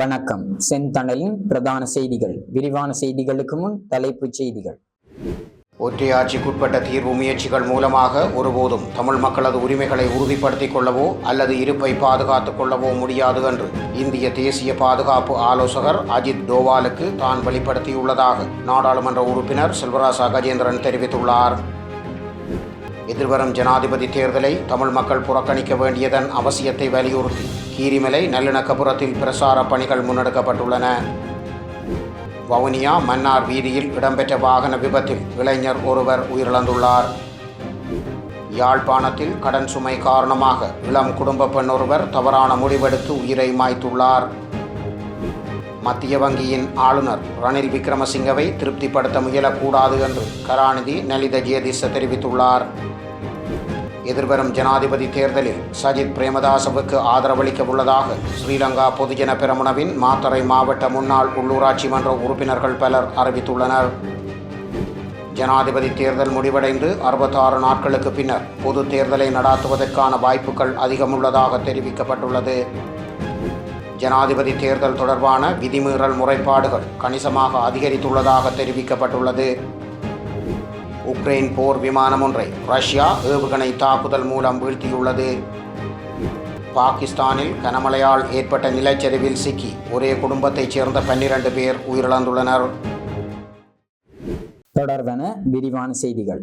வணக்கம். செந்தணலின் பிரதான செய்திகள். விரிவான செய்திகளுக்கு முன் தலைப்புச் செய்திகள். ஒற்றையாட்சிக்குட்பட்ட தீர்வு முயற்சிகள் மூலமாக ஒருபோதும் தமிழ் மக்களது உரிமைகளை உறுதிப்படுத்திக் கொள்ளவோ அல்லது இருப்பை பாதுகாத்துக் கொள்ளவோ முடியாது என்று இந்திய தேசிய பாதுகாப்பு ஆலோசகர் அஜித் டோவாலுக்கு தான் வெளிப்படுத்தியுள்ளதாக நாடாளுமன்ற உறுப்பினர் செல்வராசா கஜேந்திரன் தெரிவித்துள்ளார். எதிர்வரும் ஜனாதிபதி தேர்தலை தமிழ் மக்கள் புறக்கணிக்க வேண்டியதன் அவசியத்தை வலியுறுத்தி கீரிமலை நல்லிணக்கபுரத்தில் பிரசார பணிகள் முன்னெடுக்கப்பட்டுள்ளன. வவுனியா மன்னார் வீதியில் இடம்பெற்ற வாகன விபத்தில் இளைஞர் ஒருவர் உயிரிழந்துள்ளார். யாழ்ப்பாணத்தில் கடன் சுமை காரணமாக இளம் குடும்ப பெண் ஒருவர் தவறான முடிவெடுத்து உயிரை மாய்த்துள்ளார். மத்திய வங்கியின் ஆளுநர் ரணில் விக்ரமசிங்கவை திருப்திப்படுத்த முயலக்கூடாது என்று கருணாநிதி நலித ஜெயதிஷ தெரிவித்துள்ளார். எதிர்வரும் ஜனாதிபதி தேர்தலில் சஜித் பிரேமதாசவுக்கு ஆதரவளிக்க உள்ளதாக ஸ்ரீலங்கா பொதுஜன பெரமுனவின் மாத்தறை மாவட்ட முன்னாள் உள்ளூராட்சி மன்ற உறுப்பினர்கள் பலர் அறிவித்துள்ளனர். ஜனாதிபதி தேர்தல் முடிவடைந்து அறுபத்தாறு நாட்களுக்கு பின்னர் பொது தேர்தலை நடாத்துவதற்கான வாய்ப்புகள் அதிகமுள்ளதாக தெரிவிக்கப்பட்டுள்ளது. ஜனாதிபதி தேர்தல் தொடர்பான விதிமீறல் முறைப்பாடுகள் கணிசமாக அதிகரித்துள்ளதாக தெரிவிக்கப்பட்டுள்ளது. உக்ரைன் போர் விமானம் ஒன்றை ரஷ்யா ஏவுகணை தாக்குதல் மூலம் வீழ்த்தியுள்ளது. பாகிஸ்தானில் கனமழையால் ஏற்பட்ட நிலச்சரிவில் சிக்கி ஒரே குடும்பத்தைச் சேர்ந்த பன்னிரண்டு பேர் உயிரிழந்துள்ளனர். தொடர்வன விரிவான செய்திகள்.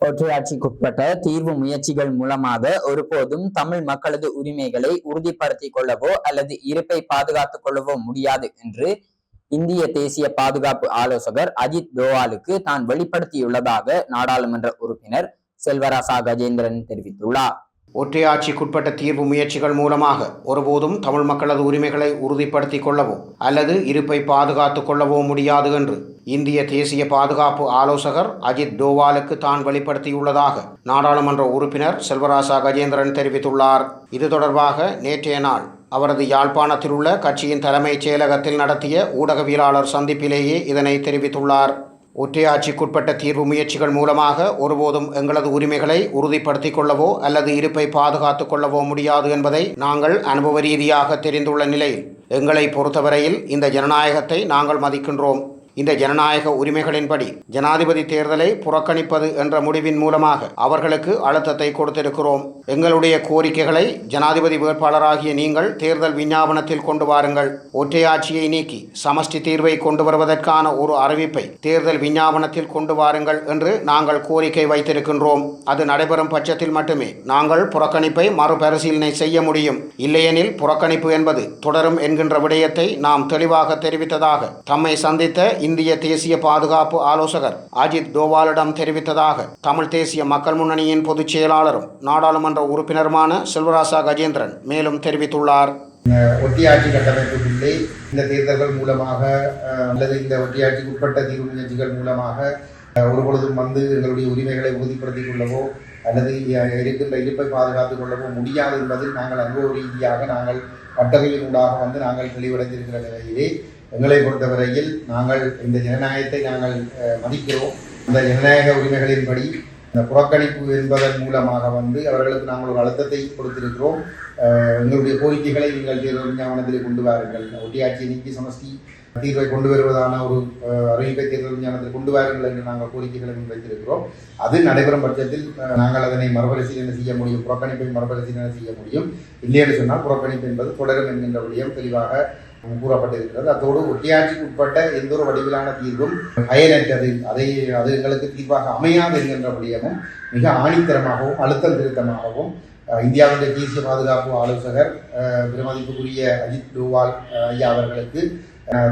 ஒற்றையாட்சிக்குட்பட்ட தீர்வு முயற்சிகள் மூலமாக ஒருபோதும் தமிழ் மக்களது உரிமைகளை உறுதிப்படுத்திக் கொள்ளவோ அல்லது இருப்பை பாதுகாத்துக் கொள்ளவோ முடியாது என்று இந்திய தேசிய பாதுகாப்பு ஆலோசகர் அஜித் தோவாலுக்கு தான் வெளிப்படுத்தியுள்ளதாக நாடாளுமன்ற உறுப்பினர் செல்வராசா கஜேந்திரன் தெரிவித்துள்ளார். ஒற்றையாட்சிக்குட்பட்ட தீர்வு முயற்சிகள் மூலமாக ஒருபோதும் தமிழ் மக்களது உரிமைகளை உறுதிப்படுத்திக் கொள்ளவோ அல்லது இருப்பை பாதுகாத்துக் கொள்ளவோ முடியாது என்று இந்திய தேசிய பாதுகாப்பு ஆலோசகர் அஜித் டோவாலுக்கு தான் வெளிப்படுத்தியுள்ளதாக நாடாளுமன்ற உறுப்பினர் செல்வராசா கஜேந்திரன் தெரிவித்துள்ளார். இது தொடர்பாக நேற்றைய நாள் அவரது யாழ்ப்பாணத்தில் உள்ள கட்சியின் தலைமைச் செயலகத்தில் நடத்திய ஊடகவியலாளர் சந்திப்பிலேயே இதனை தெரிவித்துள்ளார். ஒற்றையாட்சிக்குட்பட்ட தீர்வு முயற்சிகள் மூலமாக ஒருபோதும் எங்களது உரிமைகளை உறுதிப்படுத்திக் கொள்ளவோ அல்லது இருப்பை பாதுகாத்துக் கொள்ளவோ முடியாது என்பதை நாங்கள் அனுபவ ரீதியாக தெரிந்துள்ள நிலையில் எங்களை பொறுத்தவரையில் இந்த ஜனநாயகத்தை நாங்கள் மதிக்கின்றோம். இந்த ஜனநாயக உரிமைகளின்படி ஜனாதிபதி தேர்தலை புறக்கணிப்பது என்ற முடிவின் மூலமாக அவர்களுக்கு அழுத்தத்தை கொடுத்திருக்கிறோம். எங்களுடைய கோரிக்கைகளை ஜனாதிபதி வேட்பாளராகிய நீங்கள் தேர்தல் விஞ்ஞாபனத்தில் கொண்டு வாருங்கள். ஒற்றையாட்சியை நீக்கி சமஷ்டி தீர்வை கொண்டு வருவதற்கான ஒரு அறிவிப்பை தேர்தல் விஞ்ஞாபனத்தில் கொண்டு வாருங்கள் என்று நாங்கள் கோரிக்கை வைத்திருக்கின்றோம். அது நடைபெறும் பட்சத்தில் மட்டுமே நாங்கள் புறக்கணிப்பை மறுபரிசீலனை செய்ய முடியும். இல்லையெனில் புறக்கணிப்பு என்பது தொடரும் என்கின்ற விடயத்தை நாம் தெளிவாக தெரிவித்ததாக தம்மை சந்தித்த இந்திய தேசிய பாதுகாப்பு ஆலோசகர் அஜித் தோவாலிடம் தெரிவித்ததாக தமிழ் தேசிய மக்கள் முன்னணியின் பொதுச் செயலாளரும் நாடாளுமன்ற உறுப்பினருமான செல்வராசா கஜேந்திரன் மேலும் தெரிவித்துள்ளார். ஒட்டியாட்சி கட்டமைப்புக்குள்ளே இந்த தேர்தல்கள் மூலமாக அல்லது இந்த ஒட்டியாட்சிக்கு உட்பட்ட தீர்வு நிகழ்ச்சிகள் மூலமாக ஒரு ஒருபொழுதும் வந்து எங்களுடைய உரிமைகளை உறுதிப்படுத்திக் கொள்ளவோ அல்லது இருக்கின்ற இருப்பை பாதுகாத்துக் கொள்ளவோ முடியாது என்பதில் நாங்கள் அனுபவ ரீதியாக நாங்கள் பட்டறையின் ஊடாக வந்து நாங்கள் தெளிவடைந்திருக்கிற நிலையிலே எங்களை பொறுத்தவரையில் நாங்கள் இந்த ஜனநாயகத்தை நாங்கள் மதிக்கிறோம். இந்த ஜனநாயக உரிமைகளின்படி இந்த புறக்கணிப்பு என்பதன் மூலமாக வந்து அவர்களுக்கு நாங்கள் ஒரு அழுத்தத்தை கொடுத்திருக்கிறோம். எங்களுடைய கோரிக்கைகளை நீங்கள் தேர்தல் கொண்டு வாருங்கள். ஒட்டியாட்சி நீக்கி சமஸ்தி தீர்வை கொண்டு வருவதான ஒரு அறிவிப்பை தேர்தல் விஞ்ஞானத்தில் கொண்டு வாருங்கள் என்று நாங்கள் கோரிக்கைகளை முன்வைத்திருக்கிறோம். அது நடைபெறும் பட்சத்தில் நாங்கள் அதனை மறுபரிசீலனை செய்ய முடியும். புறக்கணிப்பை மறுபரிசீலனை செய்ய முடியும். இல்லையென்று சொன்னால் புறக்கணிப்பு என்பது தொடரும் என்கின்ற விடயம். தெளிவாக கூறப்பட்டிருக்கிறது. அதோடு ஒட்டியாட்சிக்கு உட்பட்ட எந்த ஒரு வடிவிலான தீர்வும் பயனற்றது அதை அது எங்களுக்கு தீர்வாக அமையாது என்கின்ற மிக ஆணித்தரமாகவும் அழுத்தம் திருத்தமாகவும் இந்தியாவுடைய தேசிய பாதுகாப்பு ஆலோசகர் பிரமதிப்புக்குரிய அஜித் டோவால் ஐயா அவர்களுக்கு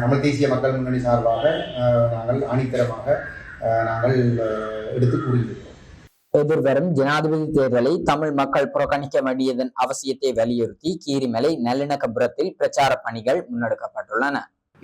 தமிழ் தேசிய மக்கள் முன்னணி சார்பாக நாங்கள் ஆணித்தரமாக நாங்கள் எடுத்து கூறியிருக்கிறோம் எதிர்வரும் ஜனாதிபதி தேர்தலை தமிழ் மக்கள் புறக்கணிக்க வேண்டியதன் அவசியத்தை வலியுறுத்தி கீரிமலை நல்லிணக்கபுரத்தில் பிரச்சார பணிகள் முன்னெடுக்கப்பட்டுள்ளன.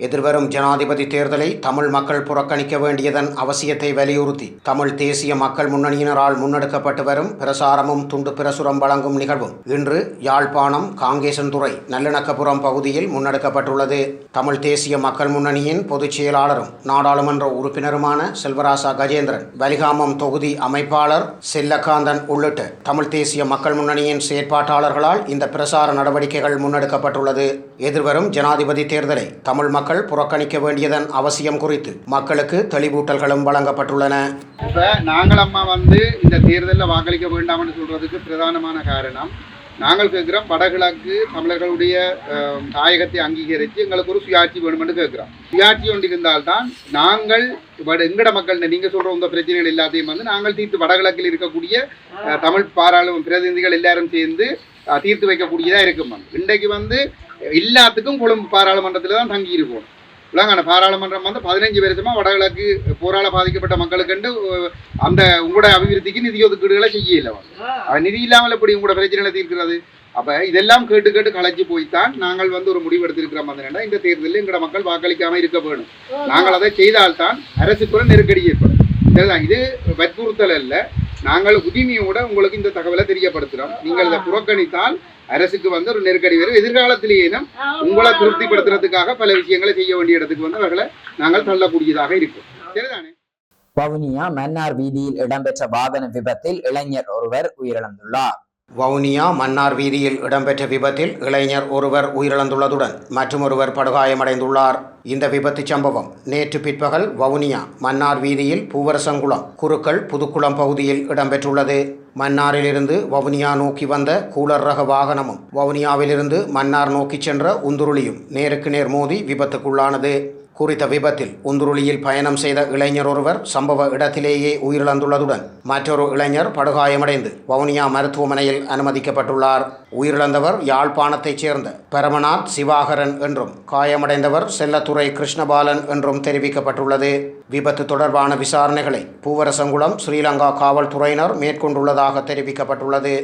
எதிர்வரும் ஜனாதிபதி தேர்தலை தமிழ் மக்கள் புறக்கணிக்க வேண்டியதன் அவசியத்தை வலியுறுத்தி தமிழ் தேசிய மக்கள் முன்னணியினரால் முன்னெடுக்கப்பட்டு வரும் பிரசாரமும் துண்டு பிரசுரம் வழங்கும் நிகழ்வும் இன்று யாழ்ப்பாணம் காங்கேசன்துறை நல்லிணக்கபுரம் பகுதியில் முன்னெடுக்கப்பட்டுள்ளது. தமிழ் தேசிய மக்கள் முன்னணியின் பொதுச் செயலாளரும் நாடாளுமன்ற உறுப்பினருமான செல்வராசா கஜேந்திரன் வலிகாமம் தொகுதி அமைப்பாளர் செல்லகாந்தன் உள்ளிட்ட தமிழ் தேசிய மக்கள் முன்னணியின் செயற்பாட்டாளர்களால் இந்த பிரசார நடவடிக்கைகள் முன்னெடுக்கப்பட்டுள்ளது. எதிர்வரும் ஜனாதிபதி தேர்தலை தமிழ் மக்கள் புறக்கணிக்க வேண்டியதன் அவசியம் குறித்து மக்களுக்கு தெளிவூட்டல்களும் வழங்கப்பட்டுள்ளன. இப்போ நாங்கள் அம்மா வந்து இந்த தேர்தலில் வாக்களிக்க வேண்டாம்னு சொல்கிறதுக்கு பிரதானமான காரணம். நாங்கள் கேட்குறோம் வடகிழக்கு தமிழர்களுடைய தாயகத்தை அங்கீகரித்து எங்களுக்கு ஒரு சுயாட்சி வேணும்னு கேட்குறோம். சுயாட்சி ஒன்று இருந்தால்தான் நாங்கள் வட எங்கட மக்கள் நீங்கள் சொல்கிற இந்த பிரச்சனைகள் எல்லாத்தையும் வந்து நாங்கள் தீர்த்து வடகிழக்கில் இருக்கக்கூடிய தமிழ் பாராளுமன்ற பிரதிநிதிகள் எல்லாரும் சேர்ந்து தீர்த்து வைக்கக்கூடியதாக இருக்கும் இன்றைக்கு வந்து எல்லாத்துக்கும் கொழும்பு பாராளுமன்றத்தில் தான் தங்கி இருக்கணும் இலங்கான பாராளுமன்றம் வந்து பதினஞ்சு வருஷமா வடகிழக்கு போரால பாதிக்கப்பட்ட மக்களுக்கு அந்த உங்களோட அபிவிருத்திக்கு நிதி ஒதுக்கீடுகளை செய்யல நிதி இல்லாமல் எப்படி உங்களோட பிரச்சனைகளை தீர்க்கிறது? அப்ப இதெல்லாம் கேட்டு கேட்டு கலைச்சு போய்த்தான் நாங்கள் வந்து ஒரு முடிவு எடுத்திருக்கிறோம் வந்து இந்த தேர்தலில் எங்களோட மக்கள் வாக்களிக்காம இருக்க வேணும். நாங்கள் அதை செய்தால்தான் அரசுக்குள்ள நெருக்கடி ஏற்படும். சரிதான் இது வற்புறுத்தல் அல்ல. நாங்கள் உரிமையோட உங்களுக்கு இந்த தகவலை தெரியப்படுத்துறோம். நீங்கள் இதை புறக்கணித்தால் அரசுக்கு வந்து ஒரு நெருக்கடி வரும். எதிர்காலத்திலேயேனும் உங்களை திருப்திப்படுத்துறதுக்காக பல விஷயங்களை செய்ய வேண்டிய இடத்துக்கு வந்து அவர்களை நாங்கள் தள்ளக்கூடியதாக இருக்கும். சரிதானே? வவுனியா மன்னார் வீதியில் இடம்பெற்ற வாகன விபத்தில் இளைஞர் ஒருவர் உயிரிழந்துள்ளார். வவுனியா மன்னார் வீதியில் இடம்பெற்ற விபத்தில் இளைஞர் ஒருவர் உயிரிழந்துள்ளதுடன் மற்றொருவர் படுகாயமடைந்துள்ளார். இந்த விபத்து சம்பவம் நேற்று பிற்பகல் வவுனியா மன்னார் வீதியில் பூவரசங்குளம் குருக்கள் புதுக்குளம் பகுதியில் இடம்பெற்றுள்ளது. மன்னாரிலிருந்து வவுனியா நோக்கி வந்த கூலர் ரக வாகனமும் வவுனியாவிலிருந்து மன்னார் நோக்கிச் சென்ற உந்துருளியும் நேருக்கு நேர் மோதி விபத்துக்குள்ளானது. குறித்த விபத்தில் உந்துருளியில் பயணம் செய்த இளைஞர் ஒருவர் சம்பவ இடத்திலேயே உயிரிழந்துள்ளதுடன் மற்றொரு இளைஞர் படுகாயமடைந்து வவுனியா மருத்துவமனையில் அனுமதிக்கப்பட்டுள்ளார். உயிரிழந்தவர் யாழ்ப்பாணத்தைச் சேர்ந்த பரமநாத் சிவாகரன் என்றும் காயமடைந்தவர் செல்லத்துறை கிருஷ்ணபாலன் என்றும் தெரிவிக்கப்பட்டுள்ளது. விபத்து தொடர்பான விசாரணைகளை பூவரசங்குளம் ஸ்ரீலங்கா காவல்துறையினர் மேற்கொண்டுள்ளதாக தெரிவிக்கப்பட்டுள்ளது.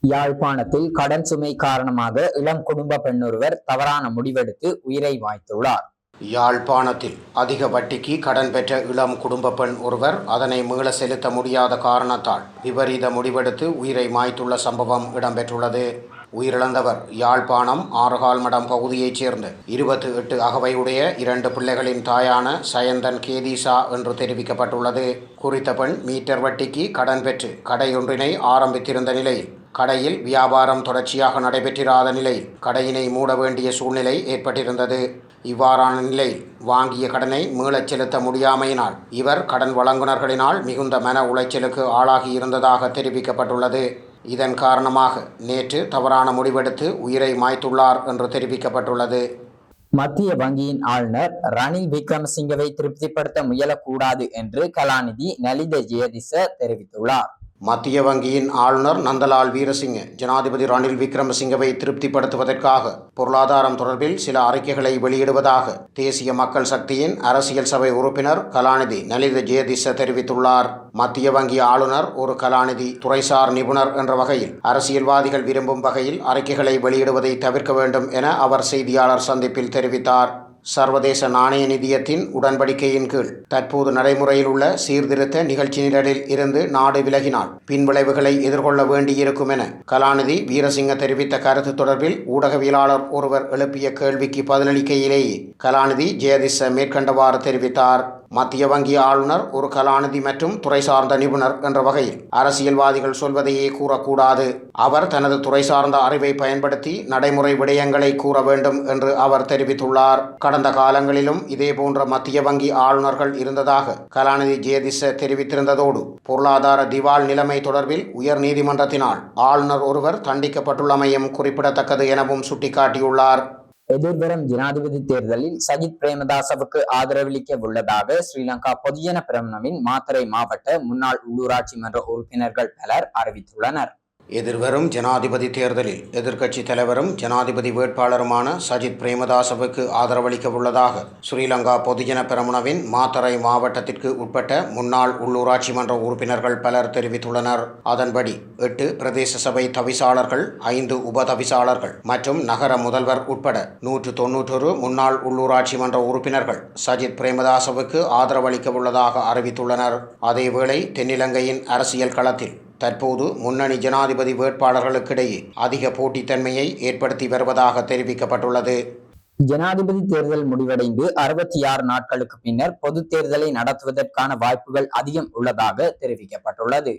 யாழ்ப்பாணத்தில் கடன் சுமை காரணமாக இளம் குடும்ப பெண்ணொருவர் தவறான முடிவெடுத்து உயிரை வாய்த்துள்ளார். யாழ்ப்பாணத்தில் அதிக வட்டிக்கு கடன் பெற்ற இளம் குடும்ப பெண் ஒருவர் அதனை மீள செலுத்த முடியாத காரணத்தால் விபரீத முடிவெடுத்து உயிரை மாய்த்துள்ள சம்பவம் இடம்பெற்றுள்ளது. உயிரிழந்தவர் யாழ்ப்பாணம் ஆறுகால்மடம் பகுதியைச் சேர்ந்த இருபத்தி எட்டு அகவையுடைய இரண்டு பிள்ளைகளின் தாயான சயந்தன் கேதீசா என்று தெரிவிக்கப்பட்டுள்ளது. குறித்த பெண் மீட்டர் வட்டிக்கு கடன் பெற்று கடையொன்றினை ஆரம்பித்திருந்த நிலையில் கடையில் வியாபாரம் தொடர்ச்சியாக நடைபெற்றிராத நிலையில் கடையினை மூட வேண்டிய சூழ்நிலை ஏற்பட்டிருந்தது. இவ்வாறான நிலையில் வாங்கிய கடனை மீளச் செலுத்த முடியாமையினால் இவர் கடன் வழங்குனர்களினால் மிகுந்த மன உளைச்சலுக்கு ஆளாகி இருந்ததாக தெரிவிக்கப்பட்டுள்ளது. இதன் காரணமாக நேற்று தவறான முடிவெடுத்து உயிரை மாய்த்துள்ளார் என்று தெரிவிக்கப்பட்டுள்ளது. மத்திய வங்கியின் ஆளுநர் ரணில் விக்ரமசிங்கவை திருப்திப்படுத்த முயலக்கூடாது என்று கலாநிதி நலித ஜெயதிச தெரிவித்துள்ளார். மத்திய வங்கியின் ஆளுநர் நந்தலால் வீரசிங்க ஜனாதிபதி ரணில் விக்ரமசிங்கவை திருப்திப்படுத்துவதற்காக பொருளாதாரம் தொடர்பில் சில அறிக்கைகளை வெளியிடுவதாக தேசிய மக்கள் சக்தியின் அரசியல் சபை உறுப்பினர் கலாநிதி நலித ஜெயதிச தெரிவித்துள்ளார். மத்திய வங்கி ஆளுநர் ஒரு கலாநிதி துறைசார் நிபுணர் என்ற வகையில் அரசியல்வாதிகள் விரும்பும் வகையில் அறிக்கைகளை வெளியிடுவதை தவிர்க்க வேண்டும் என அவர் செய்தியாளர் சந்திப்பில் தெரிவித்தார். சர்வதேச நாணய நிதியத்தின் உடன்படிக்கையின் கீழ் தற்போது நடைமுறையில் உள்ள சீர்திருத்த நிகழ்ச்சி நிரலில் இருந்து நாடு விலகினால் பின்விளைவுகளை எதிர்கொள்ள வேண்டியிருக்கும் என கலாநிதி வீரசிங்க தெரிவித்த கருத்து தொடர்பில் ஊடகவியலாளர் ஒருவர் எழுப்பிய கேள்விக்கு பதிலளிக்கையிலேயே கலாநிதி ஜெயதிச மேற்கண்டவாறு தெரிவித்தார். மத்திய வங்கி ஆளுநர் ஒரு கலாநிதி மற்றும் துறை சார்ந்த நிபுணர் என்ற வகையில் அரசியல்வாதிகள் சொல்வதையே கூறக்கூடாது. அவர் தனது துறை சார்ந்த அறிவை பயன்படுத்தி நடைமுறை விடயங்களை கூற வேண்டும் என்று அவர் தெரிவித்துள்ளார். கடந்த காலங்களிலும் இதேபோன்ற மத்திய வங்கி ஆளுநர்கள் இருந்ததாக கலாநிதி ஜெயதிச தெரிவித்திருந்ததோடு பொருளாதார திவால் நிலைமை தொடர்பில் உயர் நீதிமன்றத்தினால் ஆளுநர் ஒருவர் தண்டிக்கப்பட்டுள்ளமையும் குறிப்பிடத்தக்கது எனவும் சுட்டிக்காட்டியுள்ளார். எதிர்வரும் ஜனாதிபதி தேர்தலில் சஜித் பிரேமதாசவுக்கு ஆதரவளிக்க உள்ளதாக ஸ்ரீலங்கா பொதுஜன பிரமணவின் மாத்தறை மாவட்ட முன்னாள் உள்ளூராட்சி மன்ற உறுப்பினர்கள் பலர் அறிவித்துள்ளனர். எதிர்வரும் ஜனாதிபதி தேர்தலில் எதிர்க்கட்சி தலைவரும் ஜனாதிபதி வேட்பாளருமான சஜித் பிரேமதாசவுக்கு ஆதரவளிக்க உள்ளதாக ஸ்ரீலங்கா பொதுஜன பெரமுனவின் மாத்தரை மாவட்டத்திற்கு உட்பட்ட முன்னாள் உள்ளூராட்சி மன்ற உறுப்பினர்கள் பலர் தெரிவித்துள்ளனர். அதன்படி எட்டு பிரதேச சபை தவிசாளர்கள் ஐந்து உப தவிசாளர்கள் மற்றும் நகர முதல்வர் உட்பட நூற்று தொன்னூற்றொரு முன்னாள் உள்ளூராட்சி மன்ற உறுப்பினர்கள் சஜித் பிரேமதாசவுக்கு ஆதரவளிக்க உள்ளதாக அறிவித்துள்ளனர். அதேவேளை தென்னிலங்கையின் அரசியல் களத்தில் தற்போது முன்னணி ஜனாதிபதி வேட்பாளர்களுக்கிடையே அதிக போட்டித்தன்மையை ஏற்படுத்தி வருவதாக தெரிவிக்கப்பட்டுள்ளது. ஜனாதிபதி தேர்தல் முடிவடைந்து அறுபத்தி ஆறு நாட்களுக்கு பின்னர் பொது தேர்தலை நடத்துவதற்கான வாய்ப்புகள் அதிகம் உள்ளதாக தெரிவிக்கப்பட்டுள்ளது.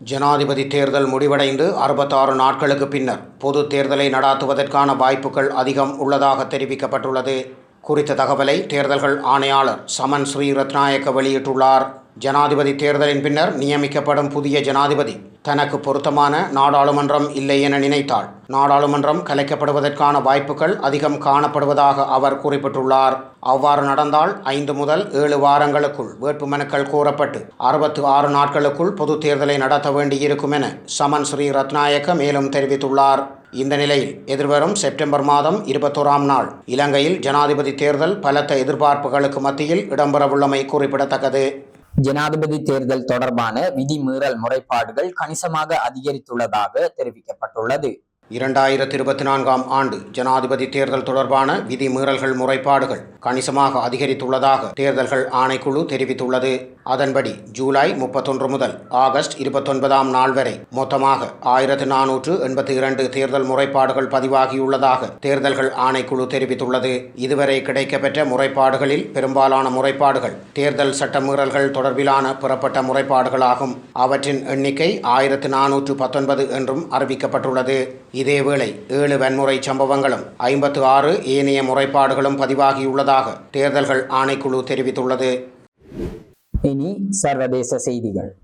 ஜனாதிபதி தேர்தல் முடிவடைந்து அறுபத்தாறு நாட்களுக்கு பின்னர் பொது தேர்தலை நடாத்துவதற்கான வாய்ப்புகள் அதிகம் உள்ளதாக தெரிவிக்கப்பட்டுள்ளது. குறித்த தகவலை தேர்தல்கள் ஆணையாளர் சமன் ஸ்ரீ ரத்நாயக்க வெளியிட்டுள்ளார். ஜனாதிபதி தேர்தலின் பின்னர் நியமிக்கப்படும் புதிய ஜனாதிபதி. தனக்கு பொருத்தமான நாடாளுமன்றம் இல்லை என நினைத்தால் நாடாளுமன்றம் கலைக்கப்படுவதற்கான வாய்ப்புகள் அதிகம் காணப்படுவதாக அவர் குறிப்பிட்டுள்ளார். அவ்வாறு நடந்தால் ஐந்து முதல் ஏழு வாரங்களுக்குள் வேட்புமனுக்கள் கோரப்பட்டு அறுபத்து ஆறு நாட்களுக்குள் பொது தேர்தலை நடத்த வேண்டியிருக்கும் என சமன் ஸ்ரீ ரத்நாயக்க மேலும் தெரிவித்துள்ளார். இந்த நிலையில் எதிர்வரும் செப்டம்பர் மாதம் இருபத்தோராம் நாள் இலங்கையில் ஜனாதிபதி தேர்தல் பலத்த எதிர்பார்ப்புகளுக்கு மத்தியில் இடம்பெறவுள்ளமை குறிப்பிடத்தக்கது. ஜனாதிபதி தேர்தல் தொடர்பான விதிமீறல் முறைப்பாடுகள் கணிசமாக அதிகரித்துள்ளதாக தெரிவிக்கப்பட்டுள்ளது. இரண்டாயிரத்தி இருபத்தி நான்காம் ஆண்டு ஜனாதிபதி தேர்தல் தொடர்பான விதிமீறல்கள் முறைப்பாடுகள் கணிசமாக அதிகரித்துள்ளதாக தேர்தல்கள் ஆணைக்குழு தெரிவித்துள்ளது. அதன்படி ஜூலை முப்பத்தொன்று முதல் ஆகஸ்ட் இருபத்தொன்பதாம் நாள் வரை மொத்தமாக ஆயிரத்து நானூற்று எண்பத்தி இரண்டு தேர்தல் முறைப்பாடுகள் பதிவாகியுள்ளதாக தேர்தல்கள் ஆணைக்குழு தெரிவித்துள்ளது. இதுவரை கிடைக்கப்பெற்ற முறைப்பாடுகளில் பெரும்பாலான முறைப்பாடுகள் தேர்தல் சட்டமீறல்கள் தொடர்பிலான பெறப்பட்ட முறைப்பாடுகளாகும். அவற்றின் எண்ணிக்கை ஆயிரத்து நானூற்று பத்தொன்பது என்றும் அறிவிக்கப்பட்டுள்ளது. இதேவேளை ஏழு வன்முறை சம்பவங்களும் ஐம்பத்து ஆறு ஏனைய முறைப்பாடுகளும் பதிவாகியுள்ளதாக தேர்தல்கள் ஆணைக்குழு தெரிவித்துள்ளது. இனி சர்வதேச செய்திகள்.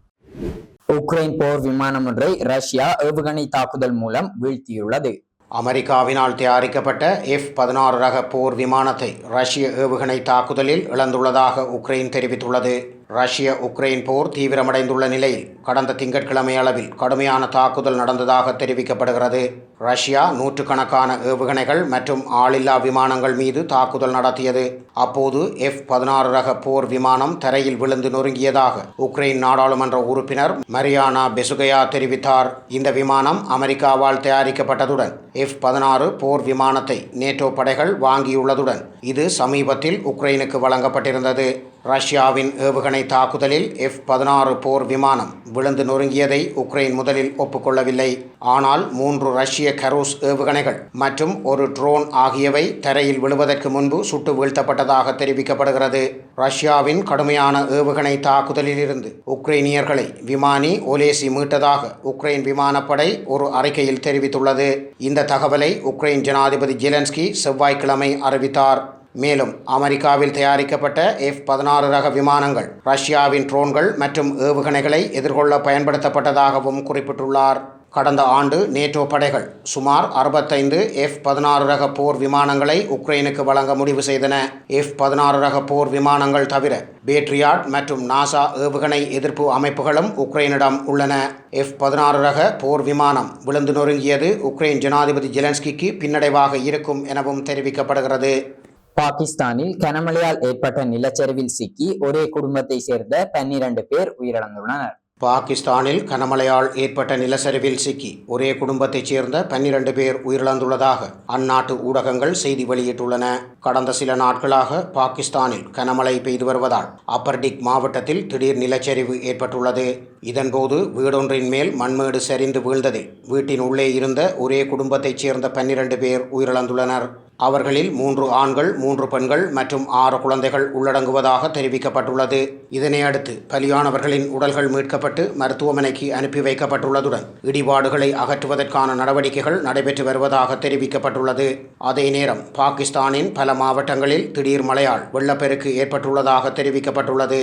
உக்ரைன் போர் விமானம் ஒன்றை ரஷ்யா ஏவுகணை தாக்குதல் மூலம் வீழ்த்தியுள்ளது. அமெரிக்காவினால் தயாரிக்கப்பட்ட எஃப் பதினாறு ரக போர் விமானத்தை ரஷ்ய ஏவுகணை தாக்குதலில் இழந்துள்ளதாக உக்ரைன் தெரிவித்துள்ளது. ரஷ்ய உக்ரைன் போர் தீவிரமடைந்துள்ள நிலையில் கடந்த திங்கட்கிழமை அளவில் கடுமையான தாக்குதல் நடந்ததாக தெரிவிக்கப்படுகிறது. ரஷ்யா நூற்றுக்கணக்கான ஏவுகணைகள் மற்றும் ஆளில்லா விமானங்கள் மீது தாக்குதல் நடத்தியது. அப்போது எஃப் பதினாறு ரக போர் விமானம் தரையில் விழுந்து நொறுங்கியதாக உக்ரைன் நாடாளுமன்ற உறுப்பினர் மரியானா பெசுகையா தெரிவித்தார். இந்த விமானம் அமெரிக்காவால் தயாரிக்கப்பட்டதுடன் எஃப் பதினாறு போர் விமானத்தை நேட்டோ படைகள் வாங்கியுள்ளதுடன் இது சமீபத்தில் உக்ரைனுக்கு வழங்கப்பட்டிருந்தது. ரஷ்யாவின் ஏவுகணை தாக்குதலில் எஃப் பதினாறு போர் விமானம் விழுந்து நொறுங்கியதை உக்ரைன் முதலில் ஒப்புக்கொள்ளவில்லை. ஆனால் மூன்று ரஷ்ய கரூஸ் ஏவுகணைகள் மற்றும் ஒரு ட்ரோன் ஆகியவை தரையில் விழுவதற்கு முன்பு சுட்டு வீழ்த்தப்பட்டதாக தெரிவிக்கப்படுகிறது. ரஷ்யாவின் கடுமையான ஏவுகணை தாக்குதலிலிருந்து உக்ரைனியர்களை விமானி ஒலேசி மீட்டதாக உக்ரைன் விமானப்படை ஒரு அறிக்கையில் தெரிவித்துள்ளது. இந்த தகவலை உக்ரைன் ஜனாதிபதி ஜெலன்ஸ்கி செவ்வாய்க்கிழமை அறிவித்தார். மேலும் அமெரிக்காவில் தயாரிக்கப்பட்ட எஃப் பதினாறு ரக விமானங்கள் ரஷ்யாவின் ட்ரோன்கள் மற்றும் ஏவுகணைகளை எதிர்கொள்ள பயன்படுத்தப்பட்டதாகவும் குறிப்பிட்டுள்ளார். கடந்த ஆண்டு நேட்டோ படைகள் சுமார் அறுபத்தைந்து எஃப் பதினாறு ரக போர் விமானங்களை உக்ரைனுக்கு வழங்க முடிவு செய்தன. எஃப் பதினாறு ரக போர் விமானங்கள் தவிர பேட்ரியாட் மற்றும் நாசா ஏவுகணை எதிர்ப்பு அமைப்புகளும் உக்ரைனிடம் உள்ளன. எஃப் பதினாறு ரக போர் விமானம் விழுந்து நொறுங்கியது உக்ரைன் ஜனாதிபதி ஜெலன்ஸ்கிக்கு பின்னடைவாக இருக்கும் எனவும் தெரிவிக்கப்படுகிறது. பாகிஸ்தானில் கனமழையால் ஏற்பட்ட நிலச்சரிவில் சிக்கி ஒரே குடும்பத்தை சேர்ந்த பன்னிரண்டு பேர் உயிரிழந்துள்ளனர். பாகிஸ்தானில் கனமழையால் ஏற்பட்ட நிலச்சரிவில் சிக்கி ஒரே குடும்பத்தைச் சேர்ந்த பன்னிரண்டு பேர் உயிரிழந்துள்ளதாக அந்நாட்டு ஊடகங்கள் செய்தி வெளியிட்டுள்ளன. கடந்த சில நாட்களாக பாகிஸ்தானில் கனமழை பெய்து வருவதால் அப்பர்டிக் மாவட்டத்தில் திடீர் நிலச்சரிவு ஏற்பட்டுள்ளது. இதன்போது வீடொன்றின் மேல் மண்மேடு சரிந்து வீழ்ந்ததில் வீட்டின் உள்ளே இருந்த ஒரே குடும்பத்தைச் சேர்ந்த பன்னிரண்டு பேர் உயிரிழந்துள்ளனர். அவர்களில் மூன்று ஆண்கள் மூன்று பெண்கள் மற்றும் ஆறு குழந்தைகள் உள்ளடங்குவதாக தெரிவிக்கப்பட்டுள்ளது. இதனையடுத்து பலியானவர்களின் உடல்கள் மீட்கப்பட்டு மருத்துவமனைக்கு அனுப்பி வைக்கப்பட்டுள்ளதுடன் இடிபாடுகளை அகற்றுவதற்கான நடவடிக்கைகள் நடைபெற்று வருவதாக தெரிவிக்கப்பட்டுள்ளது. அதே நேரம் பாகிஸ்தானின் பல மாவட்டங்களில் திடீர் மழையால் வெள்ளப்பெருக்கு ஏற்பட்டுள்ளதாக தெரிவிக்கப்பட்டுள்ளது.